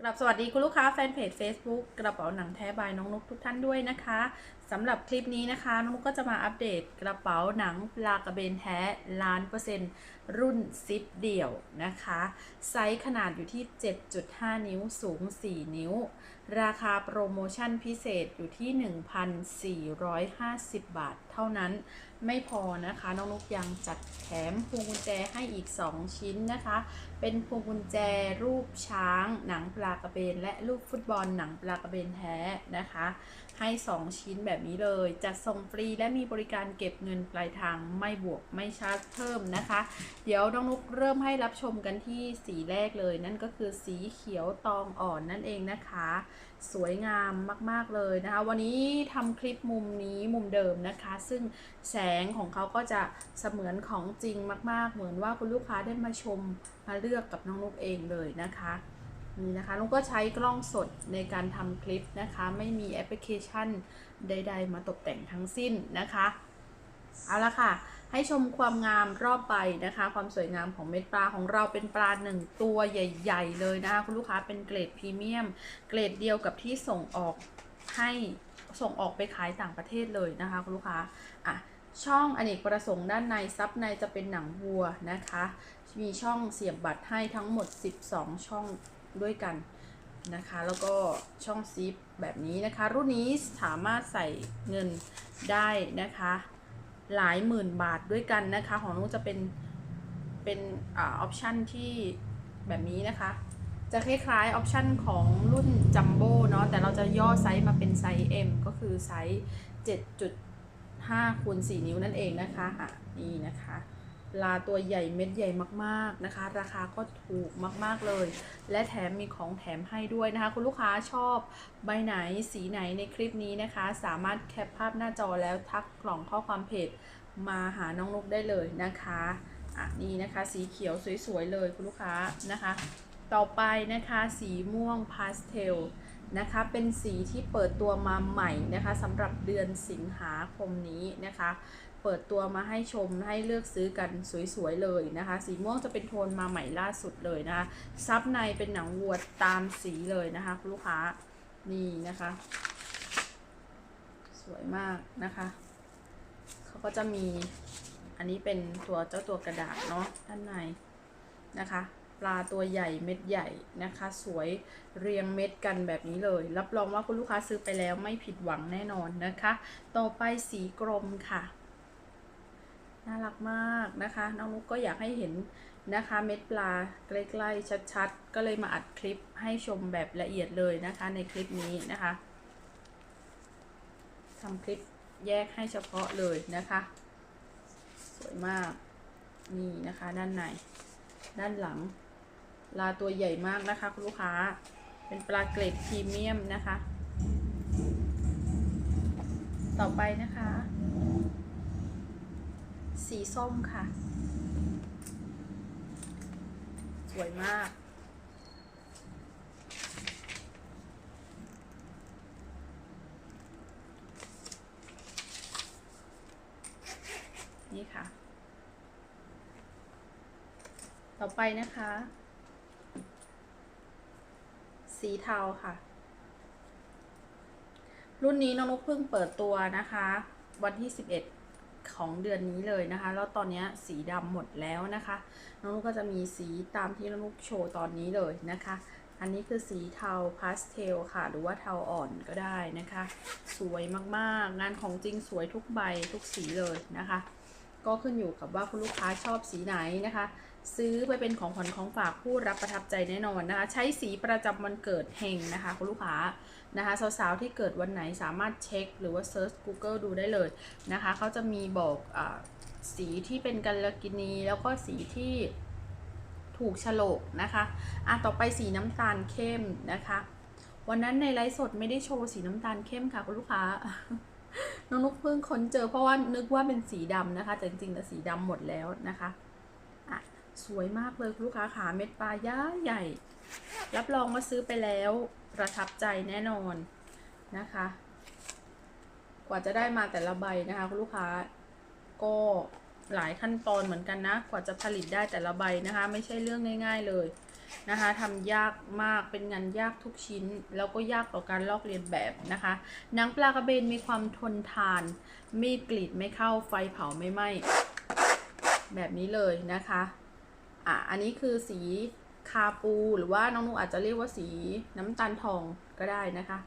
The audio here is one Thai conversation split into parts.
กลับสวัสดีคุณลูกค้าแฟนเพจ Facebook กระเป๋าหนังแท้บายน้องนุกทุกท่านด้วยนะคะ สำหรับคลิปนี้นะคะน้องนุกก็จะมาอัปเดตกระเป๋าหนังปลากระเบนแท้ล้านเปอร์เซ็นต์รุ่นซิปเดี่ยวนะคะ ไซส์ขนาดอยู่ที่ 7.5 นิ้วสูง 4 นิ้ว ราคาโปรโมชั่นพิเศษอยู่ที่ 1,450 บาทเท่านั้นไม่พอนะคะ น้องนุกยังจัดแถมพวงกุญแจให้อีก 2 ชิ้นนะคะ เป็นพวงกุญแจรูปช้าง หนังปลากระเบน และรูปฟุตบอลหนังปลากระเบนแท้นะคะ ให้ 2 ชิ้นแบบนี้เลย จัดส่งฟรีและมีบริการเก็บเงินปลายทางไม่บวกไม่ชาร์จเพิ่มนะคะ เดี๋ยวน้องนุกเริ่มให้รับชมกันที่สีแรกเลย นั่นก็คือสีเขียวตองอ่อนนั่นเองนะคะ สวยงามมาก ๆ เลยนะคะ วันนี้ทำคลิปมุมนี้มุมเดิมนะคะ ซึ่งแสงของเขาก็จะเสมือนของจริงมาก ๆ เหมือนว่าคุณลูกค้าได้มาชมมาเลือกกับน้องนุกเองเลยนะคะ นี่นะคะนุกก็ใช้กล้องสดในการทำคลิปนะคะ ไม่มีแอปพลิเคชันใด ๆ มาตกแต่งทั้งสิ้นนะคะ เอาละค่ะ ให้ชมความงามรอบใบนะคะ ความสวยงามของเม็ดปลาของเราเป็นปลาหนึ่งตัวใหญ่ ๆ เลยนะคะคุณลูกค้าเป็นเกรดพรีเมียม เกรดเดียวกับที่ส่งออกให้ส่งออกไปขายต่างประเทศเลยนะคะคุณลูกค้าอะช่องอเนกประสงค์ด้านในซับในจะเป็นหนังวัวนะคะ มีช่องเสียบบัตรให้ทั้งหมด 12 ช่อง ด้วยกันนะคะ แล้วก็ช่องซิปแบบนี้นะคะ รุ่นนี้สามารถใส่เงินได้นะคะ หลายหมื่นบาทด้วยกันนะคะ ของนุ้จะเป็นเป็นอออปชันที่แบบนี้นะคะ จะคล้ายๆออปชันของรุ่นจัมโบ้เนาะแต่เราจะย่อไซส์มาเป็นไซส์ M ก็คือไซส์7.5คูณ4นิ้วนั่นเองนะคะอะนี่นะคะ ปลาตัวใหญ่เม็ดใหญ่มากๆนะคะ ราคาก็ถูกมากๆเลย และแถมมีของแถมให้ด้วยนะคะ คุณลูกค้าชอบใบไหนสีไหนในคลิปนี้นะคะ สามารถแคปภาพหน้าจอแล้วทักกล่องข้อความเพจมาหาน้องนกได้เลยนะคะอะนี่นะคะสีเขียวสวยๆเลยคุณลูกค้านะคะ ต่อไปนะคะสีม่วงพาสเทลนะคะเป็นสีที่เปิดตัวมาใหม่นะคะสำหรับเดือนสิงหาคมนี้นะคะ ปิดตัวมาให้ชมให้เลือกซื้อกันสวยๆเลยนะคะ สีม่วงจะเป็นโทนมาใหม่ล่าสุดเลยนะคะ ซับในเป็นหนังวัวตามสีเลยนะคะคุณลูกค้านี่นะคะ สวยมากนะคะ เขาก็จะมีอันนี้เป็นตัวเจ้าตัวกระดาษเนาะด้านในนะคะปลาตัวใหญ่เม็ดใหญ่นะคะ สวยเรียงเม็ดกันแบบนี้เลย รับรองว่าคุณลูกค้าซื้อไปแล้วไม่ผิดหวังแน่นอนนะคะ ต่อไปสีกรมค่ะ น่ารักมากนะคะ น้องนุกก็อยากให้เห็นนะคะเม็ดปลาใกล้ๆชัดๆ ก็เลยมาอัดคลิปให้ชมแบบละเอียดเลยนะคะ ในคลิปนี้นะคะทำคลิปแยกให้เฉพาะเลยนะคะ สวยมากนี่นะคะ ด้านใน ด้านหลังปลาตัวใหญ่มากนะคะ คุณลูกค้าเป็นปลาเกรดพรีเมียมนะคะ ต่อไปนะคะ สีส้มค่ะ สวยมาก นี่ค่ะ ต่อไปนะคะ สีเทาค่ะ รุ่นนี้น้องนกเพิ่งเปิดตัวนะคะ วันที่11 ของเดือนนี้เลยนะคะ แล้วตอนนี้สีดำหมดแล้วนะคะ น้องนุกก็จะมีสีตามที่น้องนุกโชว์ตอนนี้เลยนะคะ อันนี้คือสีเทาพาสเทลค่ะ หรือว่าเทาอ่อนก็ได้นะคะ สวยมากๆ งานของจริงสวยทุกใบทุกสีเลยนะคะ ก็ขึ้นอยู่กับว่าคุณลูกค้าชอบสีไหนนะคะ ซื้อไปเป็นของขวัญของฝากผู้รับประทับใจแน่นอนนะคะ ใช้สีประจำวันเกิดเฮงนะคะคุณลูกค้านะคะสาวๆที่เกิดวันไหนสามารถเช็คหรือว่าเซิร์ช Google ดูได้เลยนะคะเขาจะมีบอกอสีที่เป็นกันลกินีแล้วก็สีที่ถูกฉลกนะคะอะต่อไปสีน้ำตาลเข้มนะคะ วันนั้นในไลฟ์สดไม่ได้โชว์สีน้ำตาลเข้มค่ะคุณลูกค้าน้องนุกเพิ่งค้นเจอเพราะว่านึกว่าเป็นสีดำนะคะ แต่จริงๆแล้วสีดำหมดแล้วนะคะ สวยมากเลยคุณลูกค้าขาเม็ดปลาย่าใหญ่ รับรองว่าซื้อไปแล้วประทับใจแน่นอนนะคะ กว่าจะได้มาแต่ละใบนะคะคุณลูกค้าก็หลายขั้นตอนเหมือนกันนะ กว่าจะผลิตได้แต่ละใบนะคะ ไม่ใช่เรื่องง่าย ๆเลยนะคะทำยากมากเป็นงานยากทุกชิ้น แล้วก็ยากต่อการลอกเลียนแบบนะคะหนังปลากระเบนมีความทนทาน มีดกรีดไม่เข้าไฟเผาไม่ไหม้แบบนี้เลยนะคะ อะอันนี้คือสีคาปูหรือว่าน้องนุอาจจะเรียกว่าสีน้ำตาลทองก็ได้นะคะ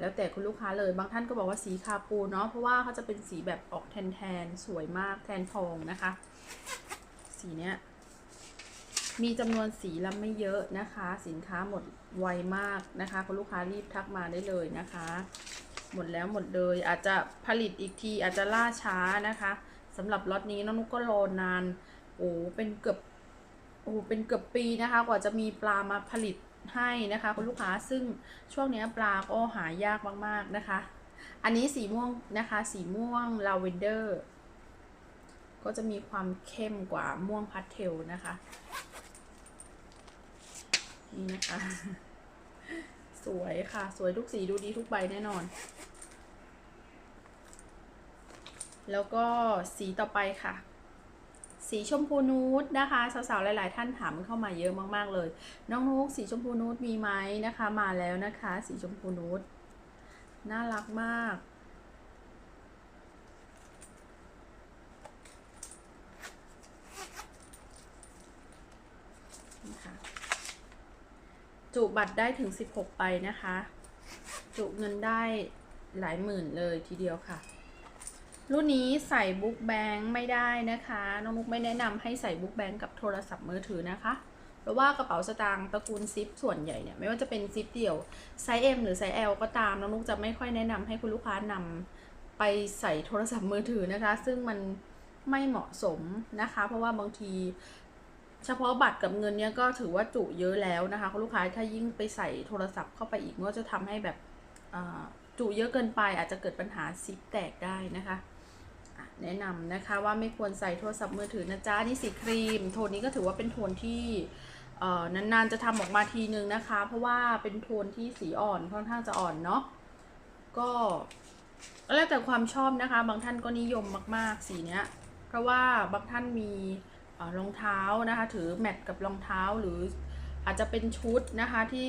แล้วแต่คุณลูกค้าเลยบางท่านก็บอกว่าสีคาปูเนาะเพราะว่าเขาจะเป็นสีแบบออกแทนแทนสวยมากแทนทองนะคะ สีเนี้ยมีจำนวนสีละไม่เยอะนะคะ สินค้าหมดไวมากนะคะคุณลูกค้ารีบทักมาได้เลยนะคะ หมดแล้วหมดเลยอาจจะผลิตอีกทีอาจจะล่าช้านะคะสำหรับล็อตนี้น้องนุกก็รอนานโอ้เป็นเกือบ โอ้เป็นเกือบปีนะคะ กว่าจะมีปลามาผลิตให้นะคะ คุณลูกค้าซึ่งช่วงนี้ปลาก็หายากมากๆนะคะ อันนี้สีม่วงนะคะ สีม่วงลาเวนเดอร์ก็จะมีความเข้มกว่าม่วงพาสเทลนะคะ นี่นะคะ สวยค่ะ สวยทุกสีดูดีทุกใบแน่นอน แล้วก็สีต่อไปค่ะ สีชมพูนูดนะคะสาวๆหลาย ๆ ท่านถามเข้ามาเยอะมากๆเลย น้องนุกสีชมพูนูดมีไหมนะคะ มาแล้วนะคะ สีชมพูนูดน่ารักมากจุบัตรได้ถึง 16ใบนะคะ จุเงินได้หลายหมื่นเลยทีเดียวค่ะ รุ่นนี้ใส่บุ๊กแบงค์ไม่ได้นะคะ น้องนุกไม่แนะนำให้ใส่บุ๊กแบงค์กับโทรศัพท์มือถือนะคะ เพราะว่ากระเป๋าสตางค์ตระกูลซิปส่วนใหญ่เนี่ยไม่ว่าจะเป็นซิปเดี่ยวไซส์ M หรือไซส์ L ก็ตาม น้องนุกจะไม่ค่อยแนะนำให้คุณลูกค้านำไปใส่โทรศัพท์มือถือนะคะ ซึ่งมันไม่เหมาะสมนะคะ เพราะว่าบางทีเฉพาะบัตรกับเงินเนี่ยก็ถือว่าจุเยอะแล้วนะคะคุณลูกค้าถ้ายิ่งไปใส่โทรศัพท์เข้าไปอีกก็จะทำให้แบบจุเยอะเกินไปอาจจะเกิดปัญหาซิปแตกได้นะคะ แนะนำนะคะว่าไม่ควรใส่โทรศัพท์มือถือนะจ๊ะนี่สีครีม โทนนี้ก็ถือว่าเป็นโทนที่นานๆจะทำออกมาทีนึงนะคะ เพราะว่าเป็นโทนที่สีอ่อนค่อนข้างจะอ่อนเนาะก็แล้วแต่ความชอบนะคะ บางท่านก็นิยมมาก ๆ สีเนี้ย เพราะว่าบางท่านมีรองเท้านะคะ ถือแมทกับรองเท้าหรืออาจจะเป็นชุดนะคะที่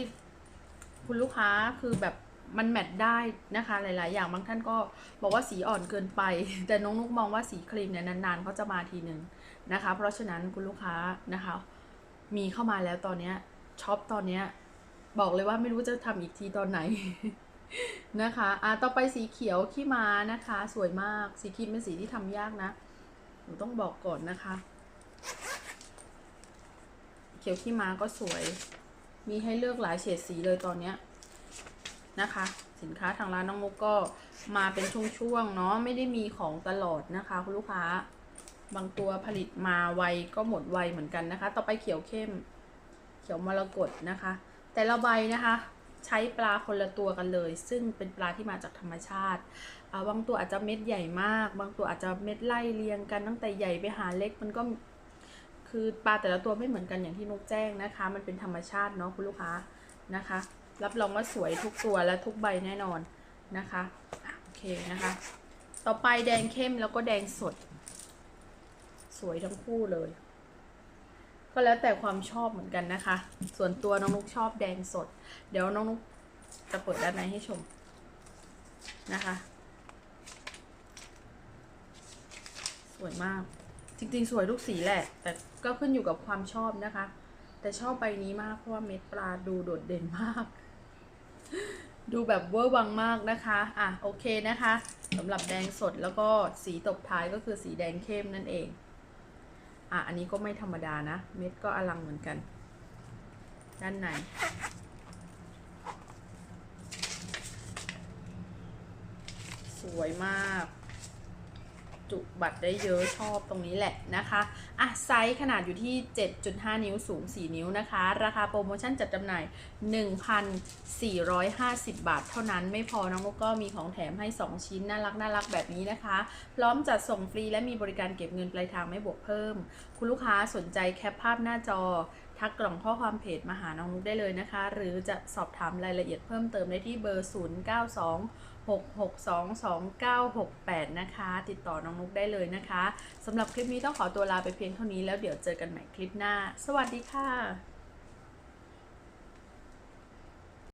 คุณลูกค้าคือแบบ มันแมทได้นะคะ หลาย ๆ อย่างบางท่านก็บอกว่าสีอ่อนเกินไป แต่น้องนุกมองว่าสีครีมเนี่ยนาน ๆเขาจะมาทีหนึ่งนะคะ เพราะฉะนั้นคุณลูกค้านะคะ มีเข้ามาแล้วตอนเนี้ยช็อปตอนเนี้ยบอกเลยว่าไม่รู้จะทำอีกทีตอนไหนนะคะอะต่อไปสีเขียวขี้ม้านะคะ สวยมากสีครีมเป็นสีที่ทำยากนะหนูต้องบอกก่อนนะคะ เขียวขี้ม้าก็สวย มีให้เลือกหลายเฉดสีเลยตอนเนี้ย นะคะ สินค้าทางร้านน้องมุกก็มาเป็นช่วงๆเนาะไม่ได้มีของตลอดนะคะคุณลูกค้า บางตัวผลิตมาไวก็หมดไวเหมือนกันนะคะ ต่อไปเขียวเข้ม เขียวมรกตนะคะ แต่ละใบนะคะใช้ปลาคนละตัวกันเลย ซึ่งเป็นปลาที่มาจากธรรมชาติอ่าบางตัวอาจจะเม็ดใหญ่มาก บางตัวอาจจะเม็ดไล่เรียงกันตั้งแต่ใหญ่ไปหาเล็กมันก็คือปลาแต่ละตัวไม่เหมือนกันอย่างที่นกแจ้งนะคะ มันเป็นธรรมชาติเนาะคุณลูกค้านะคะ รับรองว่าสวยทุกตัวและทุกใบแน่นอนนะคะโอเคนะคะ ต่อไปแดงเข้มแล้วก็แดงสด สวยทั้งคู่เลย ก็แล้วแต่ความชอบเหมือนกันนะคะ ส่วนตัวน้องนุกชอบแดงสด เดี๋ยวน้องนุกจะเปิดด้านในให้ชมนะคะ สวยมาก จริงๆ สวยทุกสีแหละ แต่ก็ขึ้นอยู่กับความชอบนะคะ แต่ชอบใบนี้มากเพราะว่าเม็ดปลาดูโดดเด่นมาก ดูแบบเวอร์วังมากนะคะ อะโอเคนะคะสำหรับแดงสดแล้วก็สีตกท้ายก็คือสีแดงเข้มนั่นเอง อะอันนี้ก็ไม่ธรรมดานะ เม็ดก็อลังเหมือนกัน ด้านในสวยมาก จุบัตรได้เยอะชอบตรงนี้แหละนะคะอะไซส์ขนาดอยู่ที่ 7.5 นิ้วสูง 4 นิ้วนะคะ ราคาโปรโมชั่นจัดจำหน่าย 1,450 บาท เท่านั้นไม่พอน้องกก็มีของแถมให้ 2 ชิ้น น่ารักน่ารักแบบนี้นะคะ พร้อมจัดส่งฟรีและมีบริการเก็บเงินปลายทางไม่บวกเพิ่ม คุณลูกค้าสนใจแคปภาพหน้าจอทักกล่องข้อความเพจมาหาน้องมุกได้เลยนะคะ หรือจะสอบถามรายละเอียดเพิ่มเติมได้ที่เบอร์ 092 6622968 นะคะ ติดต่อน้องนุกได้เลยนะคะสำหรับคลิปนี้ต้องขอตัวลาไปเพียงเท่านี้แล้วเดี๋ยวเจอกันใหม่คลิปหน้า สวัสดีค่ะ